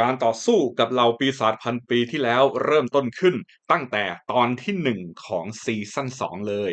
การต่อสู้กับเหล่าปีศาจพันปีที่แล้วเริ่มต้นขึ้นตั้งแต่ตอนที่หนึ่งของซีซั่น2 เลย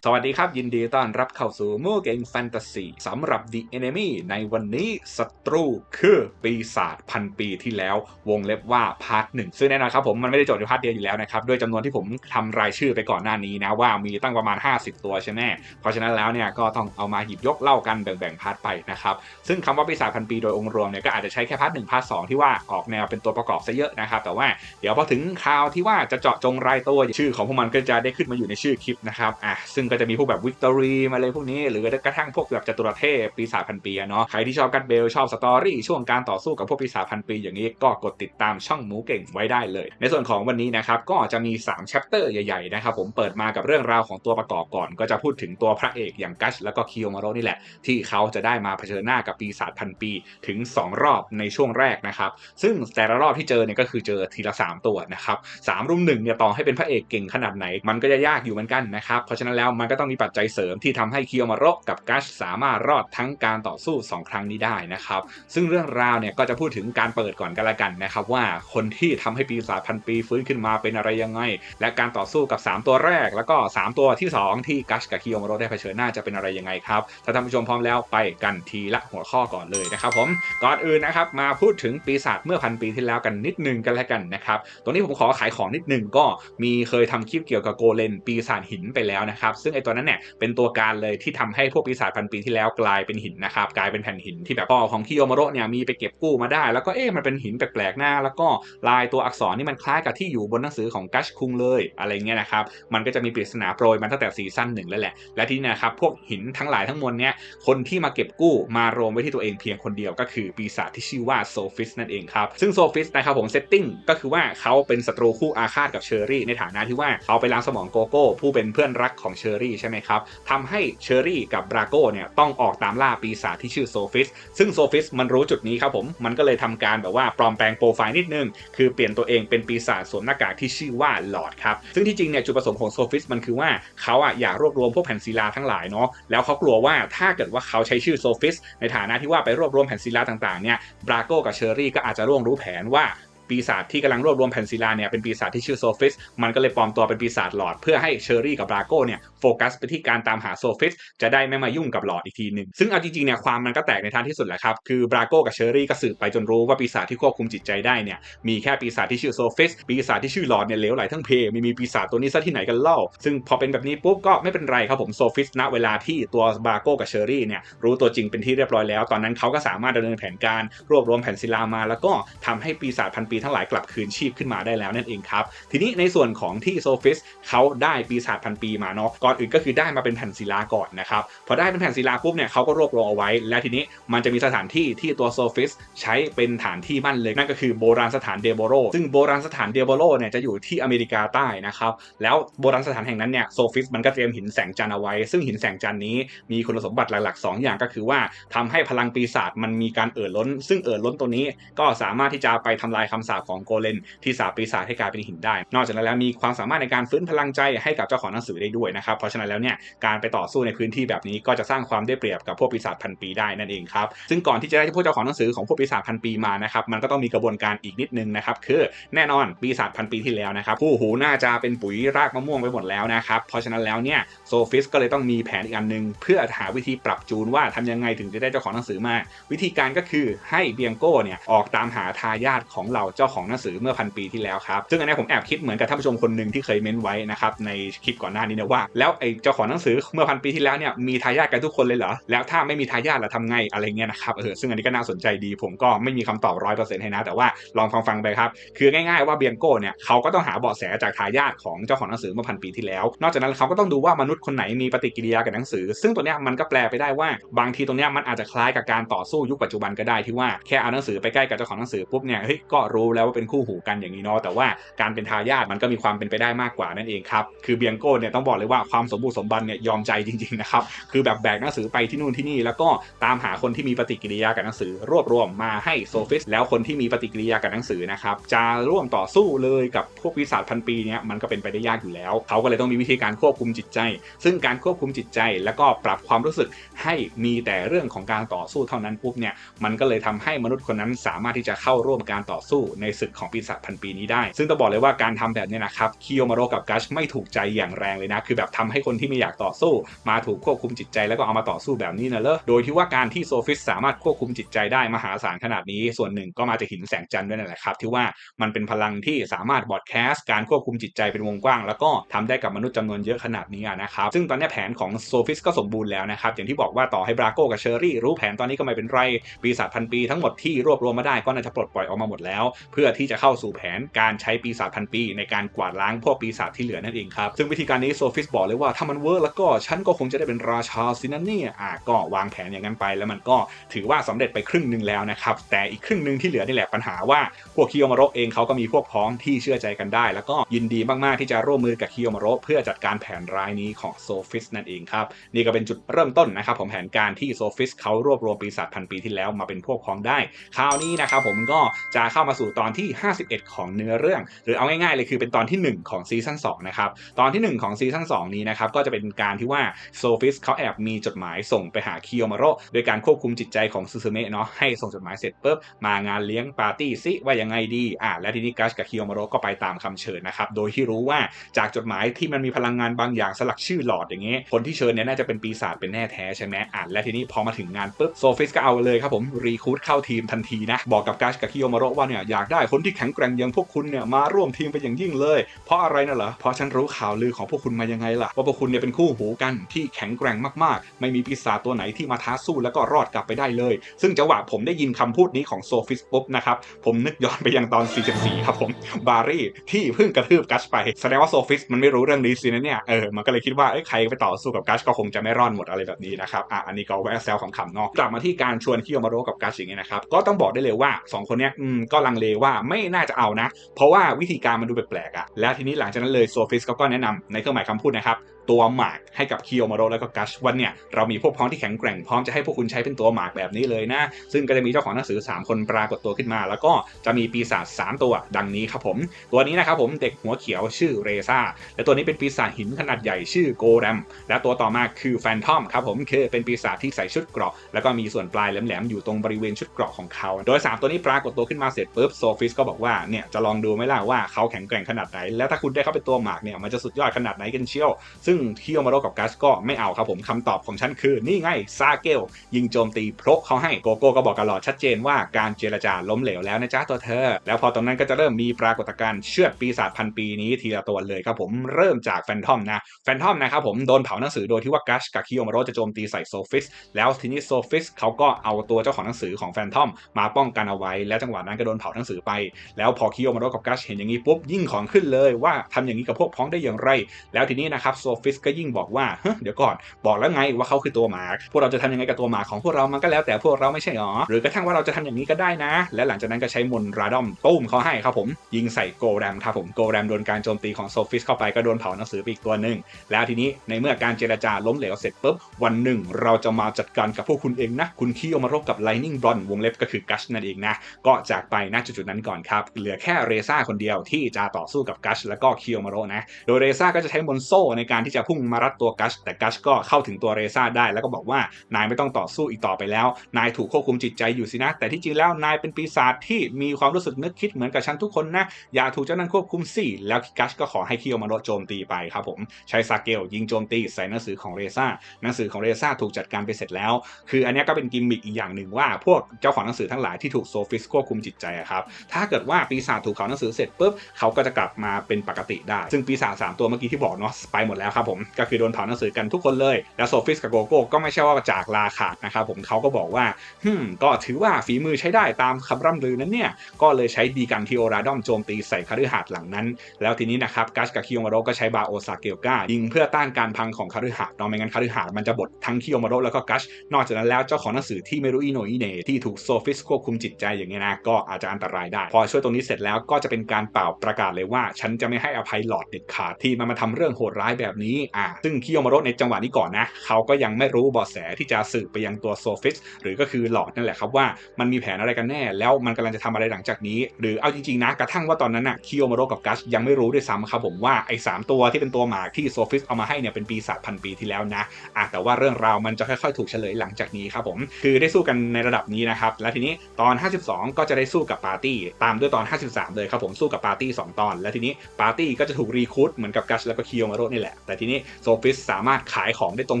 สวัสดีครับ ยินดีต้อนรับเข้าสู่มู่เกงแฟนตาซีสำหรับ The Enemy ในวันนี้ศัตรูคือปีศาจพันปีที่แล้ววงเล็บว่าพาร์ทหนึ่งซึ่งแน่นอนครับผมมันไม่ได้จบในพาร์ทเดียวอยู่แล้วนะครับ ด้วยจำนวนที่ผมทำรายชื่อไปก่อนหน้านี้นะ ว่ามีตั้งประมาณ 50 ตัวใช่ไหมเพราะฉะนั้นแล้วเนี่ยก็ต้องเอามาหยิบยกเล่ากันแบ่งๆพาร์ทไปนะครับ ซึ่งคำว่าปีศาจพันปีโดยองค์รวมเนี่ยก็อาจจะใช้แค่พาร์ทหนึ่งพาร์ทสองที่ว่าออกแนวเป็นตัวประกอบซะเยอะนะครับแต่ว่าเดี๋ยวพอถึงคราวที่ว่าจะเจาะจงรายตัวชื่อของพวกมันก็จะได้ขึ้นมาอยู่ในชื่อคลิปนะครับอะซึ่งก็จะมีพวกแบบวิกตอรีมาเลยพวกนี้ หรือกระทั่งพวกแบบจตุรเทพปีศาจพันปีเนาะใครที่ชอบกัดเบลชอบสตอรี่ช่วงการต่อสู้กับพวกปีศาจพันปีอย่างนี้ก็กดติดตามช่องหมูเก่งไว้ได้เลย ในส่วนของวันนี้นะครับก็จะมี3 c h a p t e r ใหญ่ๆนะครับผมเปิดมากับเรื่องราวของตัวประกอบก่อน ก็จะพูดถึงตัวพระเอกอย่างกัชแล้วก็คิโยมาโรนี่แหละ ที่เขาจะได้มาเผชิญหน้ากับปีศาจพันปีถึง 2 รอบในช่วงแรกนะครับซึ่งแต่ละรอบที่เจอเนี่ยก็คือเจอทีละ 3 ตัวนะครับสามรุ่มหนึ่งเนี่ยต่อให้เป็นพระเอกเก่งขนาดไหน มันก็จะยากอยู่เหมือนกันนะครับเพราะฉะนั้นแล้วมันก็ต้องมีปัจจัยเสริมที่ทำให้คิโยมาโรกับกัชสามารถรอดทั้งการต่อสู้ 2 ครั้งนี้ได้นะครับ ซึ่งเรื่องราวเนี่ยก็จะพูดถึงการเปิดก่อนกันละกันนะครับว่าคนที่ทำให้ปีศาจพันปีฟื้นขึ้นมาเป็นอะไรยังไง และการต่อสู้กับ 3 ตัวแรก แล้วก็ 3 ตัวที่ 2 ที่กัชกับคิโยมาโรได้เผชิญหน้าจะเป็นอะไรยังไงครับถ้าท่านผู้ชมพร้อมแล้วไปกันทีละหัวข้อก่อนเลยนะครับผมก่อนอื่นนะครับมาพูดถึงปีศาจเมื่อพันปีที่แล้วกันนิดนึงกันแล้วกันนะครับตรงนี้ผมขอขายของนิดนึงก็มีเคยทำคลิปเกี่ยวกับโกเลนปีศาจหินไปแล้วนะครับซึ่งไอตัวนั้นเนี่ยเป็นตัวการเลยที่ทำให้พวกปีศาจพันปีที่แล้วกลายเป็นหินนะครับกลายเป็นแผ่นหินที่แบบพ่อของคิโยมาโรเนี่ยมีไปเก็บกู้มาได้ แล้วก็เอ๊ะมันเป็นหินแปลกๆหน้า แล้วก็ลายตัวอักษรนี่มันคล้ายกับที่อยู่บนหนังสือของกัชคุงเลยอะไรเงี้ยนะครับมันก็จะมีปริศนาโปรยมาตั้งแต่ซีซั่นหนึ่งแล้วแหละและที่นี่นะครับพวกหินทั้งหลายทั้งมวลเนี่ยคนที่มาเก็บกู้มารวมไว้ที่ตัวเองเพียงคนเดียวก็คือปีศาจที่ชื่อว่าโซฟิสนั่นเองครับซึ่งโซฟิสนะครับผมเซตติ้งก็คือว่าเขาเป็นศัตรูคู่อาฆาตกับเชอรี่ในฐานะที่ว่าเขาไปล้างสมองโกโก้ผู้เป็นเพื่อนรักของเชอรใช่ไหมครับทำให้เชอรี่กับบราโก้เนี่ยต้องออกตามล่าปีศาจที่ชื่อโซฟิสซึ่งโซฟิสมันรู้จุดนี้ครับผม มันก็เลยทำการแบบว่าปลอมแปลงโปรไฟล์นิดนึง คือเปลี่ยนตัวเองเป็นปีศาจสวมหน้ากากที่ชื่อว่าหลอดครับ ซึ่งที่จริงเนี่ยจุดประสงค์ของโซฟิสมันคือว่าเขาอะอยากรวบรวมพวกแผ่นศิลาทั้งหลายเนาะแล้วเขากลัวว่าถ้าเกิดว่าเขาใช้ชื่อโซฟิสในฐานะที่ว่าไปรวบรวมแผ่นศิลาต่างๆเนี่ยบราโก้กับเชอรี่ก็อาจจะร่วงรู้แผนว่า ปีศาจที่กำลังรวบรวมแผ่นศิลาเนี่ยเป็นปีศาจที่ชื่อโซฟิส มันก็เลยปลอมตัวเป็นปีศาจหลอด เพื่อให้เชอรี่กับบราโก้เนี่ยโฟกัสไปที่การตามหาโซฟิส จะได้ไม่มายุ่งกับหลอดอีกทีหนึ่งซึ่งเอาจริงๆเนี่ยความมันก็แตกในทางที่สุดแหละครับ คือบราโก้กับเชอรี่ก็สืบไปจนรู้ว่าปีศาจที่ควบคุมจิตใจได้เนี่ยมีแค่ปีศาจที่ชื่อโซฟิสปีศาจที่ชื่อหลอดเนี่ยเลวไหลทั้งเพไม่มีปีศาจตัวนี้ซะที่ไหนกันเล่า ซึ่งพอเป็นแบบนี้ปุ๊บก็ไม่เป็นไรครับผมโซฟิสณเวลาที่ตัวบราโก้กับเชอรี่เนี่ยรู้ตัวจริงเป็นที่เรียบร้อยแล้ว ตอนนั้นเขาก็สามารถดำเนินแผนการรวบรวมแผ่นศิลามา แล้วก็ทำให้ปีศาจพันปีทั้งหลายกลับคืนชีพขึ้นมาได้แล้วนั่นเองครับ ทีนี้ในส่วนของที่โซฟิสเขาได้ปีศาจพันปีมาเนาะก่อนอื่นก็คือได้มาเป็นแผ่นศิลาก่อนนะครับพอได้เป็นแผ่นศิลาปุ๊บเนี่ยเขาก็รวบรวมเอาไว้ และทีนี้มันจะมีสถานที่ที่ตัวโซฟิสใช้เป็นฐานที่มั่นเลยนั่นก็คือโบราณสถานเดโบโรซึ่งโบราณสถานเดโบโรเนี่ยจะอยู่ที่อเมริกาใต้นะครับแล้วโบราณสถานแห่งนั้นเนี่ยโซฟิสมันก็เตรียมหินแสงจันทร์เอาไว้ ซึ่งหินแสงจันทร์นี้มีคุณสมบัติหลักๆ 2 อย่างก็คือว่าทำให้พลังปีศาจมันมีการเอ่อล้น ซึ่งเอ่อล้นตัวนี้ก็สามารถที่จะไปทำลายคำสาปของโกเลนที่สาปปีศาจให้กลายเป็นหินได้ นอกจากนั้นแล้วมีความสามารถในการฟื้นพลังใจให้กับเจ้าของหนังสือได้ด้วยนะครับ เพราะฉะนั้นแล้วเนี่ยการไปต่อสู้ในพื้นที่แบบนี้ก็จะสร้างความได้เปรียบกับพวกปีศาจพันปีได้นั่นเองครับ ซึ่งก่อนที่จะได้พวกเจ้าของหนังสือของพวกปีศาจพันปีมานะครับมันก็ต้องมีกระบวนการอีกนิดนึงนะครับคือแน่นอนปีศาจพันปีที่แล้วนะครับผู้หูน่าจะเป็นปุ๋ยรากมะม่วงไปหมดแล้วนะครับเพราะฉะนั้นแล้วเนี่ยโซฟิสก็เลยต้องมีแผนอีกอันหนึ่งเพื่อหาวิธีปรับจูนว่าทำยังไงถึงจะได้เจ้าของหนังสือมา วิธีการก็คือให้เบียงโก้เนี่ยออกตามหาทายาทของเราเจ้าของหนังสือเมื่อพันปีที่แล้วครับซึ่งอันนี้ผมแอบคิดเหมือนกับท่านผู้ชมคนหนึ่งที่เคยเม้นไว้นะครับในคลิปก่อนหน้านี้นะว่า แล้วไอ้เจ้าของหนังสือเมื่อพันปีที่แล้วเนี่ยมีทายาทกันทุกคนเลยเหรอแล้วถ้าไม่มีทายาทล่ะทำไงอะไรเงี้ยนะครับเออซึ่งอันนี้ก็น่าสนใจดี ผมก็ไม่มีคำตอบร้อยเปอร์เซ็นต์ให้นะ แต่ว่าลองฟังฟังไปครับคือง่ายๆว่าเบียงโก้เนี่ยเขาก็ต้องหาเบาะแสจากทายาทของเจ้าของหนังสือเมื่อพันปีที่แล้ว นอกจากนั้นเขาก็ต้องดูว่ามนุษย์คนไหนมีปฏิกิริยากับหนังสือ ซึ่งตัวเนี้ยมันก็แปลไปได้ว่าบางทีตรงเนี้ยมันอาจจะคล้ายกับการต่อสู้ยุคปัจจุบันก็ได้ที่ว่าแค่เอาหนังสือไปใกล้กับเจ้าของหนังสือปุ๊บเนี่ยเฮ้ยก็รูรู้แล้วว่าเป็นคู่หูกันอย่างนี้เนาะแต่ว่าการเป็นทายาทมันก็มีความเป็นไปได้มากกว่านั่นเองครับคือเบียงโก้เนี่ยต้องบอกเลยว่าความสมบูรณ์สมบันเนี่ยยอมใจจริงๆนะครับคือแบบแบกหนังสือไปที่นู่นที่นี่ แล้วก็ตามหาคนที่มีปฏิกิริยากับหนังสือ รวบรวมมาให้โซฟิสแล้วคนที่มีปฏิกิริยากับหนังสือนะครับจะร่วมต่อสู้เลยกับพวกปีศาจพันปีเนี่ยมันก็เป็นไปได้ยากอยู่แล้ว เขาก็เลยต้องมีวิธีการควบคุมจิตใจ ซึ่งการควบคุมจิตใจแล้วก็ปรับความรู้สึกให้มีแต่เรื่องของการต่อสู้เท่านั้นปุ๊บเนี่ยมันก็เลยทำให้มนุษย์คนนั้นสามารถที่จะเข้าร่วมการต่อสู้ในศึกของปีศาจพันปีนี้ได้ ซึ่งต้องบอกเลยว่าการทำแบบนี้นะครับคิโยมาโรกับกัชไม่ถูกใจอย่างแรงเลยนะ คือแบบทำให้คนที่ไม่อยากต่อสู้ มาถูกควบคุมจิตใจแล้วก็เอามาต่อสู้แบบนี้นะเลอโดยที่ว่าการที่โซฟิสสามารถควบคุมจิตใจได้มหาศาลขนาดนี้ ส่วนหนึ่งก็มาจากหินแสงจันทร์ด้วยนั่นแหละครับที่ว่ามันเป็นพลังที่สามารถบอดแคสต์การควบคุมจิตใจเป็นวงกว้าง แล้วก็ทำได้กับมนุษย์จำนวนเยอะขนาดนี้นะครับซึ่งตอนนี้แผนของโซฟิสก็สมบูรณ์แล้วนะครับอย่างที่บอกว่าต่อให้บราโกกับเชอรี่รู้แผนตอนนี้ก็ไม่เป็นไรปีศาจพันปีทั้งหมดที่รวบรวมมาได้ก็น่าจะปลดปล่อยออกมาหมดแล้วเพื่อที่จะเข้าสู่แผนการใช้ปีศาจพันปี ในการกวาดล้างพวกปีศาจที่เหลือนั่นเองครับ ซึ่งวิธีการนี้โซฟิสบอกเลยว่าถ้ามันเวิร์กแล้วก็ฉันก็คงจะได้เป็นราชาสินะเนี่ยอะก็วางแผนอย่างนั้นไป แล้วมันก็ถือว่าสำเร็จไปครึ่งหนึ่งแล้วนะครับแต่อีกครึ่งหนึ่งที่เหลือนี่แหละปัญหาว่าพวกคิโยมาโรเองเขาก็มีพวกพ้องที่เชื่อใจกันได้ แล้วก็ยินดีมากๆที่จะร่วมมือกับคิโยมาโรเพื่อจัดการแผนร้ายนี้ของโซฟิสนั่นเองครับนี่ก็เป็นจุดเริ่มต้นนะครับผมแผนการที่โซฟิสเขารวบรวมปีศาจพันปีที่แล้วมาเป็นพวกพ้องได้ คราวนี้นะครับผมก็จะเข้ามาสู่ตอนที่ 51 ของเนื้อเรื่อง หรือเอาง่ายๆเลยคือเป็นตอนที่ 1 ของซีซั่น2นะครับตอนที่ 1 ของซีซั่น2นี้นะครับก็จะเป็นการที่ว่าโซฟิสเขาแอบมีจดหมายส่งไปหาคิโยมาโรโดยการควบคุมจิตใจของซูซูเมะเนาะให้ส่งจดหมายเสร็จปุ๊บมางานเลี้ยงปาร์ตี้ซิว่ายังไงดีอ่าและทีนี้กัสกับคิโยมาโรก็ไปตามคำเชิญนะครับโดยที่รู้ว่าจากจดหมายที่มันมีพลังงานบางอย่างสลักชื่อหลอดอย่างเงี้ยคนที่เชิญเนี่ยน่าจะเป็นปีศาจเป็นแน่แท้ใช่ไหมอ่าและทีนี้พอมาถึงงานปุ๊บโซฟิสก็เอาเลยครับผมรีคูดเข้าทีมทันทีนะบอกกับกัสกับคิโยมาโรว่าเนี่ยอยากได้คนที่แข็งแกร่งอย่างพวกคุณเนี่ยมาร่วมทีมเป็นอย่างยิ่งเลย เพราะอะไรน่ะเหรอเพราะฉันรู้ข่าวลือของพวกคุณมายังไงล่ะว่าพวกคุณเนี่ยเป็นคู่หูกันที่แข็งแกร่งมากๆ ไม่มีปีศาจตัวไหนที่มาท้าสู้แล้วก็รอดกลับไปได้เลย ซึ่งจังหวะผมได้ยินคำพูดนี้ของโซฟิสปุ๊บนะครับผมนึกย้อนไปยังตอน 44 ครับผมบารี่ที่เพิ่งกระทืบกัสไปแสดงว่าโซฟิสมันไม่รู้เรื่องนี้สินะเนี่ยเออมันก็เลยคิดว่าเอ้ใครไปต่อสู้กับกัสก็คงจะไม่รอดหมดอะไรแบบนี้นะครับอะอันนี้ก็แวะแซวขำๆเนาะกลับมาที่การชวนคิโยมาโรกับกัสอย่างเงี้ยนะครับก็ต้องบอกได้เลยว่าสองคนเนี้ยอืมก็ลังเลว่าไม่น่าจะเอานะ เพราะว่าวิธีการมันดูแปลกๆอะแล้วทีนี้หลังจากนั้นเลยโซฟิสเขาก็แนะนำในเครื่องหมายคำพูดนะครับ ตัวหมากให้กับคิโยมาโรแล้วก็กัชวันเนี่ยเรามีพวกพ้องที่แข็งแกร่งพร้อมจะให้พวกคุณใช้เป็นตัวหมากแบบนี้เลยนะ ซึ่งก็จะมีเจ้าของหนังสือ 3 คนปรากฏตัวขึ้นมา แล้วก็จะมีปีศาจ3ตัวดังนี้ครับผม ตัวนี้นะครับผมเด็กหัวเขียวชื่อเรซ่าและตัวนี้เป็นปีศาจหินขนาดใหญ่ชื่อโกแรมและตัวต่อมาคือแฟนทอมครับผมคือเป็นปีศาจที่ใส่ชุดเกราะแล้วก็มีส่วนปลายแหลมๆอยู่ตรงบริเวณชุดเกราะของเขา โดย 3 ตัวนี้ปรากฏตัวขึ้นมาเสร็จปุ๊บโซฟิสก็บอกว่าเนี่ยจะลองดูไหมล่ะว่าเขาแข็งแกร่งขนาดไหนแล้วถ้าคุณได้เข้าเป็นตัวหมากเนี่ยมันจะสุดยอดขนาดไหนกันเชียวซึ่งเคิโยมาโรกับกัสก็ไม่เอาครับผมคำตอบของฉันคือนี่ไงซาเกลยิงโจมตีพรกเขาให้โกโก้ก็บอกกับหลอดชัดเจนว่าการเจรจาล้มเหลวแล้วนะจ๊ะตัวเธอ แล้วพอตรงนั้นก็จะเริ่มมีปรากฏการณ์เชือดปีศาจพันปีนี้ทีละตัวเลยครับผมเริ่มจากแฟนทอมนะแฟนทอมนะครับผมโดนเผาหนังสือโดยที่ว่ากัสกับคิโยมาโรจะโจมตีใส่โซฟิสแล้วทีนี้โซฟิสเขาก็เอาตัวเจ้าของหนังสือของแฟนทอมมาป้องกันเอาไว้ แล้วจังหวะนั้นก็โดนเผาหนังสือไป แล้วพอคิโยมาโรกับกัสเห็นอย่างนี้ปุ๊บยิ่งของขึ้นเลยว่าทำอย่างนี้กับพวกพ้องได้อย่างไร แล้วทีนี้นะครับโซฟิสก็ยิ่งบอกว่าเดี๋ยวก่อนบอกแล้วไงว่าเขาคือตัวหมาพวกเราจะทำยังไงกับตัวหมาของพวกเรามันก็แล้วแต่พวกเราไม่ใช่หรอหรือกระทั่งว่าเราจะทำอย่างนี้ก็ได้นะ และหลังจากนั้นก็ใช้มนราดอมตุ้มเขาให้ครับผมยิงใส่โกแรมครับผมโกแรมโดนการโจมตีของโซฟิสเข้าไปก็โดนเผาหนังสือไปอีกตัวหนึ่งแล้วทีนี้ในเมื่อการเจรจาล้มเหลวเสร็จปุ๊บวันหนึ่งเราจะมาจัดการกับพวกคุณเองนะ คุณขี้อมารบกับไลนิ่งบอลวงเล็บก็คือกัชนั่นเองนะ ก็จากไปณจุดๆนั้นก่อนครับ เหลือแค่เรซ่าคนเดียวที่จะต่อสู้กับกัชแล้วก็คิโอมารนะ โดยเรซ่าก็จะใช้มนโซ่ในการที่จะพุ่งมารัดตัวกัชแต่กัชก็เข้าถึงตัวเรซ่าได้ แล้วก็บอกว่านายไม่ต้องต่อสู้อีกต่อไปแล้ว นายถูกควบคุมจิตใจอยู่สินะ แต่ที่จริงแล้วนายเป็นปีศาจที่มีความรู้สึกนึกคิดเหมือนกับฉันทุกคนนะ อย่าถูกเจ้านั้นควบคุมสิแล้วกัชก็ขอให้คิโอมาโรโจมตีไปครับผมใช้ซาเกลยิงโจมตีใส่หนังสือของเรซ่าหนังสือของเรซ่าถูกจัดการไปเสร็จแล้ว คืออันนี้ก็เป็นกิมมิคอีกอย่างหนึ่งว่า พวกเจ้าของหนังสือทั้งหลายที่ถูกโซฟิสควบคุมจิตใจครับถ้าเกิดว่าปีศาจถูกเขาหนังสือเสร็จปุ๊บเขาก็จะกลับมาเป็นปกติได้ ซึ่งปีศาจสามตัวเมื่อกี้ที่บอกเนาะไปหมดแล้วครับครับผมก็คือโดนถอนหนังสือกันทุกคนเลย แล้วโซฟิสกับโกโก้ก็ไม่ใช่ว่าจากลาขาดนะครับผมเขาก็บอกว่าฮึมก็ถือว่าฝีมือใช้ได้ตามคำร่ำลือนั้นเนี่ยก็เลยใช้ดีกันทีโอราดอมโจมตีใส่คฤหาสน์หลังนั้น แล้วทีนี้นะครับกัสกับคิโยมาโรก็ใช้บาโอซาเกลกายิงเพื่อต้านการพังของคฤหาสน์เนาะไม่งั้นคฤหาสน์มันจะบดทั้งคิโยมาโรแล้วก็กัสนอกจากนั้นแล้วเจ้าของหนังสือที่ไม่รู้อีโนอีเนที่ถูกโซฟิสควบคุมจิตใจอย่างเงี้ยนะก็อาจจะอันตรายได้ พอช่วยตรงนี้เสร็จแล้วก็จะเป็นการเป่าประกาศเลยว่า ฉันจะไม่ให้อภัยหลอดเด็ดขาดที่มันมาทำเรื่องโหดร้ายแบบนี้อ่าซึ่งคิโยมาโรในจังหวะนี้ก่อนนะเขาก็ยังไม่รู้เบาะแสที่จะสืบไปยังตัวโซฟิสหรือก็คือหลอดนั่นแหละครับว่ามันมีแผนอะไรกันแน่ แล้วมันกำลังจะทำอะไรหลังจากนี้ หรือเอาจริงๆนะกระทั่งว่าตอนนั้นน่ะคิโยมาโรกับกัสยังไม่รู้ด้วยซ้ำครับผมว่าไอ้สามตัวที่เป็นตัวหมากที่โซฟิสเอามาให้เนี่ยเป็นปีศาจพันปีที่แล้วนะอะแต่ว่าเรื่องราวมันจะค่อยๆ ถูกเฉลยหลังจากนี้ครับผมคือได้สู้กันในระดับนี้นะครับและทีนี้ตอน 52 ก็จะได้สู้กับปาร์ตี้ตามด้วยตอน 53 เลยครับผมสู้กับปาร์ตี้2ตอน และทีนี้ปาร์ตี้ก็จะถูกรีคูดเหมือนกับกัสแล้วก็คิโยมาโรนี่แหละแต่ทีนี้โซฟิสสามารถขายของได้ตรง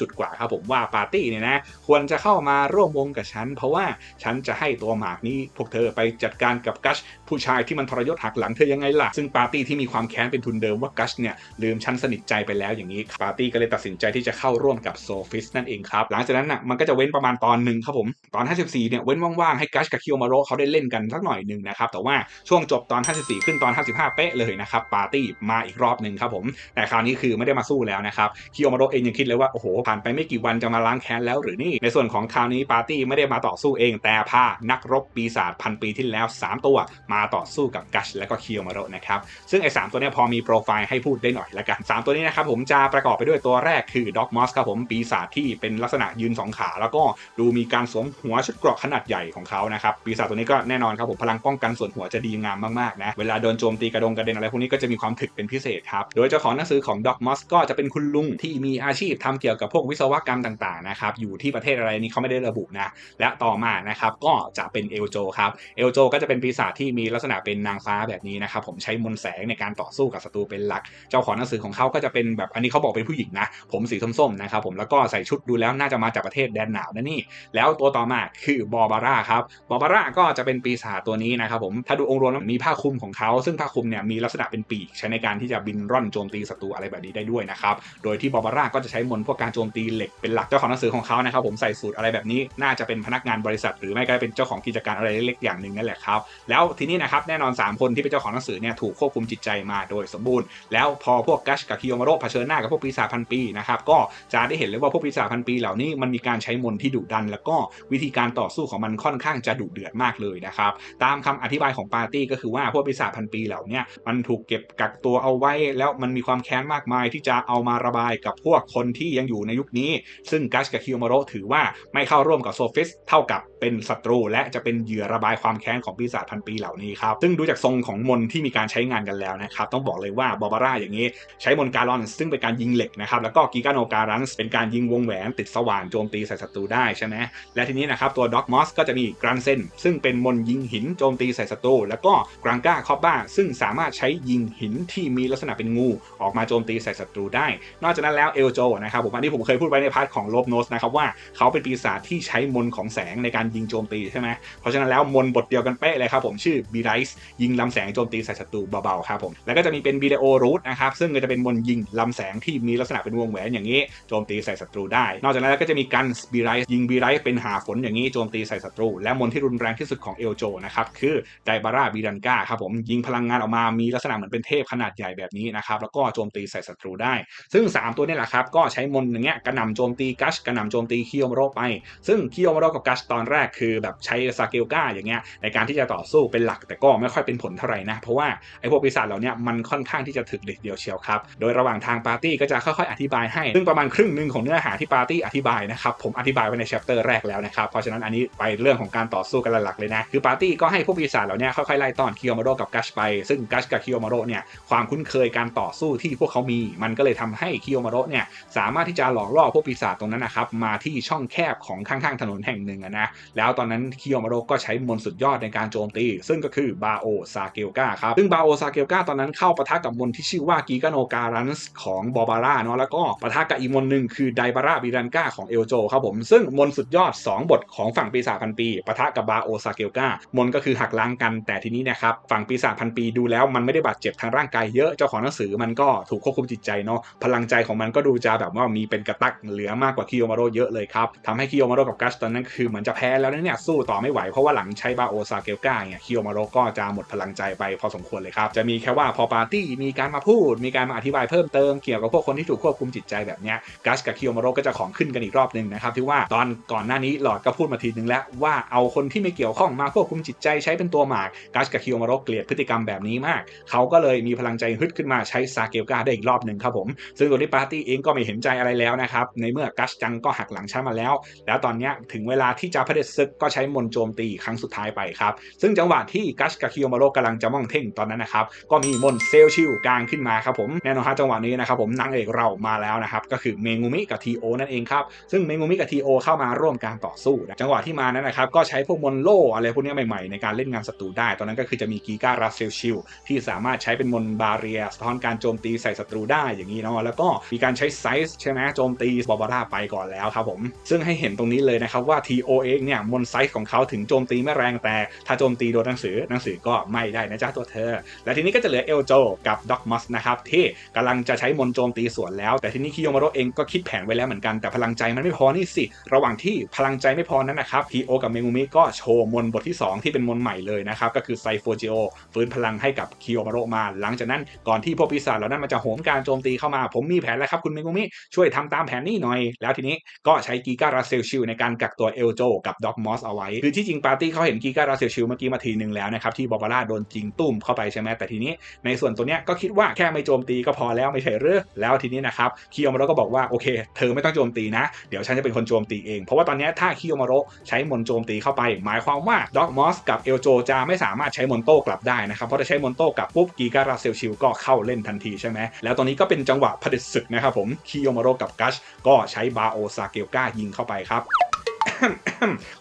จุดกว่าครับผมว่าปาร์ตี้เนี่ยนะควรจะเข้ามาร่วมวงกับฉัน เพราะว่าฉันจะให้ตัวหมากนี้พวกเธอไปจัดการกับกัสผู้ชายที่มันทรยศหักหลังเธอยังไงล่ะ ซึ่งปาร์ตี้ที่มีความแค้นเป็นทุนเดิมว่ากัสเนี่ยลืมฉันสนิทใจไปแล้วอย่างนี้ปาร์ตี้ก็เลยตัดสินใจที่จะเข้าร่วมกับโซฟิสนั่นเองครับหลังจากนั้นน่ะมันก็จะเว้นประมาณตอนหนึ่งครับผมตอน 54 เนี่ยเว้นว่างๆให้กัสกับคิโอมาโรเขาได้เล่นกันสักหน่อยหนึ่งนะครับแต่ว่าช่วงจบตอน 54 ขึ้นตอน 55 เป๊ะเลยนะครับปาร์ตี้มาอีกรอบหนึ่งครับผมแต่คราวนี้คือไม่ได้มาสู้แล้วนะครับคิโอมาโรเองยังคิดเลยว่าโอ้โหผ่านไปไม่กี่วันจะมาล้างแค้นแล้วหรือนี่ในส่วนของคราวนี้ปาร์ตี้ไม่ได้มาต่อสู้เอง แต่พานักรบปีศาจพันปีที่แล้ว 3 ตัวมาต่อสู้กับกัชและก็คิโอมาโรนะครับซึ่งไอ้สตัวนี้พอมีโปรไฟล์ให้พูดได้หน่อยละกัน 3 ตัวนี้นะครับผมจะประกอบไปด้วยตัวแรกคือด็อกมอสครับผมปีศาจที่เป็นลักษณะยืน 2 ขา แล้วก็ดูมีการสวมหัวชุดเกราะขนาดใหญ่ของเขานะครับปีศาจตัวนี้ก็แน่นอนครับผมพลังป้องกันส่วนหัวจะดีงามมากๆนะเวลาโดนโจมตีกระดงกระเด็นอะไรพวกนี้ก็จะมีความถึกเป็นพิเศษครับโดยเจ้าของหนังสือของด็อกมอสก็จะเป็นคุณลุงที่มีอาชีพทำเกี่ยวกับพวกวิศวกรรมต่างๆนะครับอยู่ที่ประเทศอะไรนี้เขาไม่ได้ระบุนะ และต่อมานะครับก็จะเป็นเอลโจครับเอลโจก็จะเป็นปีศาจที่มีลักษณะเป็นนางฟ้าแบบนี้นะครับผมใช้มนแสงในการต่อสู้กับศัตรูเป็นหลัก เจ้าของหนังสือของเขาก็จะเป็นแบบอันนี้เขาบอกเป็นผู้หญิงนะ ผมสีส้มๆนะครับผมแล้วก็ใส่ชุดดูแล้วน่าจะมาจากประเทศแดนหนาวนะนี่ แล้วตัวต่อมาคือบอบาร่าครับบอบาร่าก็จะเป็นปีศาจตัวนี้นะครับผมถ้าดูองค์รวมมีผ้าคลุมของเขา ซึ่งผ้าคลุมเนี่ยมีลักษณะเป็นปีกใช้ในการที่จะบินร่อนโจมตีศัตรูอะไรแบบนี้ได้ด้วยนะครับโดยที่บอบาร่าก็จะใช้มนต์พวกการโจมตีเหล็กเป็นหลักเจ้าของหนังสือของเขานะครับผมใส่สูตรอะไรแบบนี้น่าจะเป็นพนักงานบริษัท หรือไม่ก็เป็นเจ้าของกิจการอะไรเล็กๆอย่างหนึ่งนั่นแหละครับแล้วทีนี้นะครับแน่นอน 3 คนที่เป็นเจ้าของหนังสือเนี่ยถูกควบคุมจิตใจมาโดยสมบูรณ์ แล้วพอพวกกัชกับคิโยมาโรเผชิญหน้ากับพวกปีศาจพันปีนะครับก็จะได้เห็นเลยว่าพวกปีศาจพันปีเหล่านี้มันมีการใช้มนต์ที่ดุดัน แล้วก็วิธีการต่อสู้ของมันค่อนข้างจะดุเดือดมากเลยนะครับตามคำอธิบายของปาร์ตี้ก็คือว่าพวกปีศาจพันปีเหล่านี้มันถูกเก็บกักตัวเอาไว้ แล้วมันมีความแค้นมากมายที่จะเอามาระบายกับพวกคนที่ยังอยู่ในยุคนี้ ซึ่งกัชกับคิโยมาโรถือว่าไม่เข้าร่วมกับโซฟิสเท่ากับเป็นศัตรู และจะเป็นเหยื่อระบายความแค้นของปีศาจพันปีเหล่านี้ครับ ซึ่งดูจากทรงของมนที่มีการใช้งานกันแล้วนะครับ ต้องบอกเลยว่าบอบบาร่าอย่างนี้ ใช้มนการอนซึ่งเป็นการยิงเหล็กนะครับ แล้วก็กิกาโนการันเป็นการยิงวงแหวนติดสว่านโจมตีใส่ศัตรูได้ใช่ไหมและทีนี้นะครับตัวด็อกมอสก็จะมีกรันเซนซึ่งเป็นมนยิงหินโจมตีใส่ศัตรูแล้วก็กรังก้าคอบบ้าซึ่งสามารถใช้ยิงหินที่มีลักษณะเป็นงู ออกมาโจมตีใส่ศัตรูได้ นอกจากนั้นแล้วเอลโจนะครับผมอันนี้ผมเคยพูดไว้ในพาร์ทของโลบโนสนะครับว่าเขาเป็นปีศาจที่ใช้มนของแสงในการยิงโจมตีใช่ไหมเพราะฉะนั้นแล้วมนบทเดียวกันเป๊ะเลยครับผมชื่อบีไรส์ยิงลำแสงโจมตีใส่ศัตรูเบาๆครับผมแล้วก็จะมีเป็นวิดีโอรูทนะครับซึ่งก็จะเป็นมนยิงลำแสงที่มีลักษณะเป็นวงแหวนอย่างนี้โจมตีใส่ศัตรูได้ นอกจากนั้นแล้วก็จะมีกันบีไรส์ยิงบีไรส์เป็นหาฝนอย่างนี้โจมตีใส่ศัตรู และมนที่รุนแรงที่สุดของเอลโจนะครับคือไดบาร่าบีดันกาครับผมยิงพลังงานออกมามีลักษณะเหมือนเป็นเทพขนาดใหญ่แบบนี้นะครับแล้วก็โจมตีใส่ศัตรูได้ซึ่ง 3 ตัวนี้แหละครับก็ใช้มนอย่างเงี้ยกระหน่ำโจมตีกัชกระหน่ำโจมตีคิโยมโรไป ซึ่งคิโยมโรกับกัชตอนแรกคือแบบใช้ซาเกลกาอย่างเงี้ยในการที่จะต่อสู้เป็นหลักแต่ก็ไม่ค่อยเป็นผลเท่าไหร่นะเพราะว่าไอ้พวกปีศาจเหล่านี้มันค่อนข้างที่จะถึกเด็ดเดียวเชียวครับโดยระหว่างทางปาร์ตี้ก็จะค่อยๆอธิบายให้ ซึ่งประมาณครึ่งหนึ่งของเนื้อหาที่ปาร์ตี้อธิบายนะครับผมอธิบายไว้ในแชปเตอร์แรกแล้วนะครับเพราะฉะนั้นอันนี้ไปเรื่องของการต่อสู้กันหลักเลยนะคือปาร์ตี้ก็ให้พวกปีศาจเหล่านี้ค่อยๆไล่ต้อนคิโยมาโรกับกัชไป ซึ่งกัชกับคิโยมาโรเนี่ยความคุ้นเคยการต่อสู้ที่พวกเขามีมันก็เลยทำให้คิโยมาโรเนี่ยสามารถที่จะหลอกล่อพวกปีศาจตรงนั้นนะครับมาที่ช่องแคบของข้างๆถนนแห่งหนึ่งนะแล้วตอนนั้นคิโยมาโรก็ใช้มนต์สุดยอดในการโจมตี ซึ่งก็คือบาโอซาเกลกาครับซึ่งบาโอซาเกลกาตอนนั้นเข้าปะทะกับมนที่ชื่อว่ากีกาโนการันส์ของบอบาร่าเนาะแล้วก็ปะทะกับอีมนหนึ่งคือไดบาร่าบิรันกาของเอลโจครับผมซึ่งมนสุดยอด 2 บทของฝั่งปีศาจพันปีปะทะกับบาโอซาเกลกามนก็คือหักล้างกันแต่ทีนี้นะครับฝั่งปีศาจพันปีดูแล้วมันไม่ได้บาดเจ็บทางร่างกายเยอะเจ้าของหนังสือมันก็ถูกควบคุมจิตใจเนาะพลังใจของมันก็ดูจะแบบว่ามีเป็นกระตักเหลือมากกว่าคิโยมาโรเยอะเลยครับทำให้คิโยมาโรกับกัสตอนนั้นคือเหมือนจะแพ้แล้วนะเนี่ยสู้ต่อไม่ไหวเพราะว่าหลังใช้บาโอซาเกลกาเนี่ยคิโยมาโรก็จะหมดพลังใจไปพอสมควรเลยครับจะมีแค่ว่าพอปาร์ตี้มีการมาพูด มีการมาอธิบายเพิ่มเติมเกี่ยวกับพวกคนที่ถูกควบคุมจิตใจแบบเนี้ยกัสกับคิโยมาโรก็จะของขึ้นกันอีกรอบหนึ่งนะครับที่ว่าตอนก่อนหน้านี้หลอดก็พูดมาทีนึงแล้วว่าเอาคนที่ไม่เกี่ยวข้องมาควบคุมจิตใจใช้เป็นตัวหมากกัสกับคิโยมาโรเกลียดพฤติกรรมแบบนี้มาก เขาก็เลยมีพลังใจฮึดขึ้นมาใช้ซาเกลกาได้อีกรอบหนึ่งครับผมซึ่งตัวนี้ปาร์ตี้เองก็ไม่เห็นใจอะไรแล้วนะครับ ในเมื่อกัสจังก็หักหลังฉันมาแล้ว แล้วตอนนี้ถึงเวลาที่จะเผด็จศึกก็ใช้มนโจมตีครั้งสุดท้ายไปครับ ซึ่งจังหวะที่กัสกับคิโยมาโรกำลังจะมองเท่งตอนนั้นนะครับ ก็มีมนเซลชิลกลางขึ้นมาครับผมแน่นอนฮะจังหวะนี้นะครับผมนางเอกเรามาแล้วนะครับก็คือเมงูมิกับทีโอนั่นเองครับซึ่งเมงูมิกับทีโอเข้ามาร่วมการต่อสู้จังหวะที่มานั้นนะครับก็ใช้พวกมนโลอะไรพวกนี้ใหม่ๆ ในการเล่นงานศัตรูได้ ตอนนั้นก็คือจะมีกีการาเซลชิลที่สามารถใช้เป็นมนบาเรียสะท้อนการโจมตีใส่ศัตรูได้อย่างนี้เนาะแล้วก็มีการใช้ไซส์ใช่ไหมโจมตีบอบาร่าไปก่อนแล้วครับผม ซึ่งให้เห็นตรงนี้เลยนะครับว่า TO เองเนี่ยมนไซส์ของเขาถึงโจมตีไม่แรงแต่ ถ้าโจมตีโดนหนังสือหนังสือก็ไม่ได้นะจ๊ะตัวเธอ และทีนี้ก็จะเหลือเอลโจกับด็อกมัสนะครับที่กำลังจะใช้มนโจมตีสวนแล้ว แต่ทีนี้คิโยมาโรเองก็คิดแผนไว้แล้วเหมือนกันแต่พลังใจมันไม่พอนี่สิ ระหว่างที่พลังใจไม่พอนั้นนะครับ TO กับเมงูมิก็โชว์มนบทที่ 2 ที่เป็นมนใหม่เลยนะครับก็คือไซโฟจิโอฟื้นพลังให้กับคิโยมาโรมา หลังจากนั้นก่อนที่พวกปีศาจเหล่านั้นมันจะโหมการโจมตีเข้ามาผมมีแผนแล้วครับคุณเมงูมิช่วยทำตามแผนนี้หน่อย แล้วทีนี้ก็ใช้กีการาเซลชิลในการกักตัวเอลโจกับด็อกมอสเอาไว้คือที่จริงปาร์ตี้เขาเห็นกีการาเซลชิลเมื่อกี้มาทีหนึ่งแล้วนะครับที่บอบบาร่าโดนจริงตุ้มเข้าไปใช่ไหมแต่ทีนี้ ในส่วนตัวเนี้ยก็คิดว่าแค่ไม่โจมตีก็พอแล้วไม่ใช่หรือแล้วทีนี้นะครับคิโยมาโรก็บอกว่าโอเค เธอไม่ต้องโจมตีนะ เดี๋ยวฉันจะเป็นคนโจมตีเอง เพราะว่าตอนนี้ถ้าคิโยมาโรใช้มนต์โจมตีเข้าไป หมายความว่าด็อกมอสกับเอลโจจะไม่สามารถใช้มนโต้กลับได้นะครับเพราะถ้าใช้มนโต้กลับปุ๊บกีการาเซลชิลก็เข้าเล่นทันทีใช่ไหมแล้วตอนนี้ก็เป็นจงหวะผด็จศึกนะครับผมคิโยมาโรกับกัชก็ใช้บาโอซาเกลกายิงเข้าไปครับ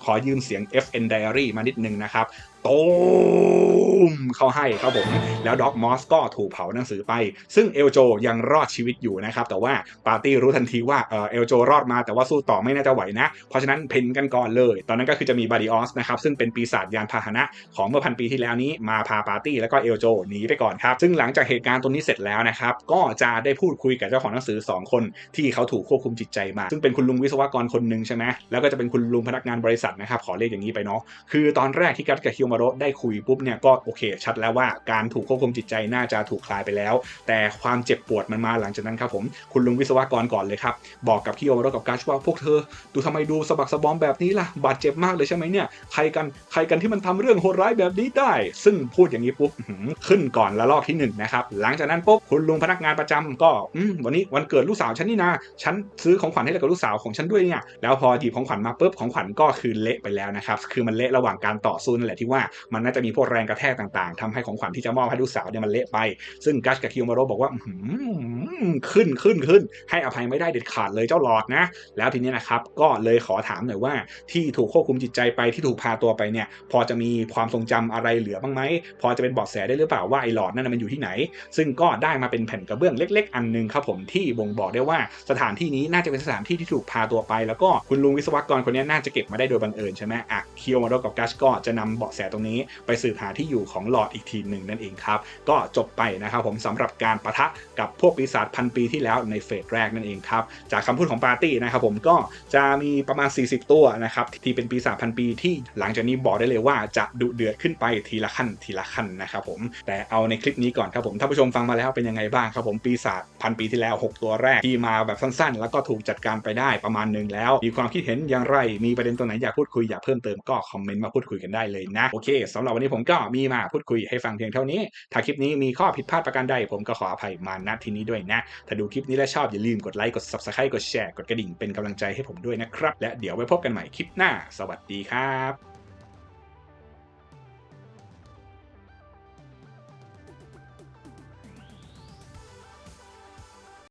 ขอยืมเสียง FN Diary มานิดนึงนะครับ ตมเข้าให้ครับผม แล้วด็อกมอสก็ถูกเผาหนังสือไป ซึ่งเอลโจยังรอดชีวิตอยู่นะครับ แต่ว่าปาร์ตี้รู้ทันทีว่าเออเอลโจรอดมาแต่ว่าสู้ต่อไม่น่าจะไหวนะ เพราะฉะนั้นเพนกันก่อนเลย ตอนนั้นก็คือจะมีบาริออสนะครับ ซึ่งเป็นปีศาจยานพาหนะของเมื่อพันปีที่แล้วนี้มาพาปาร์ตี้แล้วก็เอลโจหนีไปก่อนครับ ซึ่งหลังจากเหตุการณ์ตรงนี้เสร็จแล้วนะครับ ก็จะได้พูดคุยกับเจ้าของหนังสือ 2 คนที่เขาถูกควบคุมจิตใจมา ซึ่งเป็นคุณลุงวิศวกรคนหนึ่งใช่ไหมแล้วก็จะเป็นคุณลุงพนักงานบริษัทนะครับขอเรียกอย่างนี้ไปเนาะคือตอนแรกที่กัตกับฮิวมาโรได้คุยปุ๊บเนี่ยก็โอเค ชัดแล้วว่าการถูกควบคุมจิตใจน่าจะถูกคลายไปแล้ว แต่ความเจ็บปวดมันมาหลังจากนั้นครับผมคุณลุงวิศวกรก่อนเลยครับ บอกกับคิโยมาโรกับกัชว่าพวกเธอ ดูทำไมดูสะบักสะบอมแบบนี้ล่ะบาดเจ็บมากเลยใช่ไหมเนี่ยใครกันใครกันที่มันทำเรื่องโหดร้ายแบบนี้ได้ ซึ่งพูดอย่างนี้ปุ๊บขึ้นก่อนละลอกที่หนึ่งนะครับหลังจากนั้นปุ๊บคุณลุงพนักงานประจำก็วันนี้วันเกิดลูกสาวฉันนี่นะฉันซื้อของขวัญให้กับลูกสาวของฉันด้วยเนี่ยแล้วพอหยิบของขวัญมาปุ๊บของขวัญก็คือเละไปแล้วนะครับคือมันเละระหว่างการต่อสู้นั่นแหละที่ว่ามันน่าจะมีพวกแรงกระแทกต่างๆทำให้ของขวัญที่จะมอบให้ลูกสาวเนี่ยมันเละไป ซึ่งกัชกับคิวมาโรบอกว่าหือขึ้นขึ้นขึ้น ให้อภัยไม่ได้เด็ดขาดเลยเจ้าหลอดนะ แล้วทีนี้นะครับก็เลยขอถามหน่อยว่า ที่ถูกควบคุมจิตใจไปที่ถูกพาตัวไปเนี่ย พอจะมีความทรงจำอะไรเหลือบ้างไหมพอจะเป็นเบาะแสได้หรือเปล่าว่าไอ้หลอดนั่นมันอยู่ที่ไหน ซึ่งก็ได้มาเป็นแผ่นกระเบื้องเล็ก ๆ อันหนึงครับผมที่บ่งบอกได้ว่าสถานที่นี้น่าจะเป็นสถานที่ที่ถูกพาตัวไป แล้วก็คุณลุงวิศวกรคนนี้น่าจะเก็บมาได้โดยบังเอิญใช่ไหมอะคิโอมาโดกับกัชก็จะนำเบาะแสตรงนี้ไปสืบหาที่อยู่ของหลอดอีกทีหนึ่งนั่นเองครับ ก็จบไปนะครับผมสำหรับการประทะกับพวกปีศาจพันปีที่แล้วในเฟสแรกนั่นเองครับ จากคำพูดของปาร์ตี้นะครับผมก็จะมีประมาณ 40 ตัวนะครับที่เป็นปีศาจพันปีที่หลังจากนี้บอกได้เลยว่าจะดุเดือดขึ้นไปทีละขั้นทีละขั้นนะครับผมแต่เอาในคลิปนี้ก่อนครับผมถ้านผู้ชมฟังมาแล้วเป็นยังไงบ้างครับผมปีศาจพันปีที่แล้ว 6 ตัวแรกที่มาแบบสั้นๆ แล้วก็ถูกจัดการไปได้ประมาณหนึ่งแล้ว มีความคิดเห็นอย่างไร มีประเด็นตรงไหนอยากพูดคุยอยากเพิ่มเติมก็คอมเมนต์มาพูดคุยกันได้เลยนะโอเคสำหรับวันนี้ผมก็มีมาพูดคุยให้ฟังเพียงเท่านี้ ถ้าคลิปนี้มีข้อผิดพลาดประการใดผมก็ขออภัยมาณที่นี้ด้วยนะ ถ้าดูคลิปนี้แล้วชอบอย่าลืมกดไลค์กด subscribe กดแชร์กดกระดิ่งเป็นกำลังใจให้ผมด้วยนะครับ และเดี๋ยวไว้พบกันใหม่คลิปหน้า สวัสดีครับ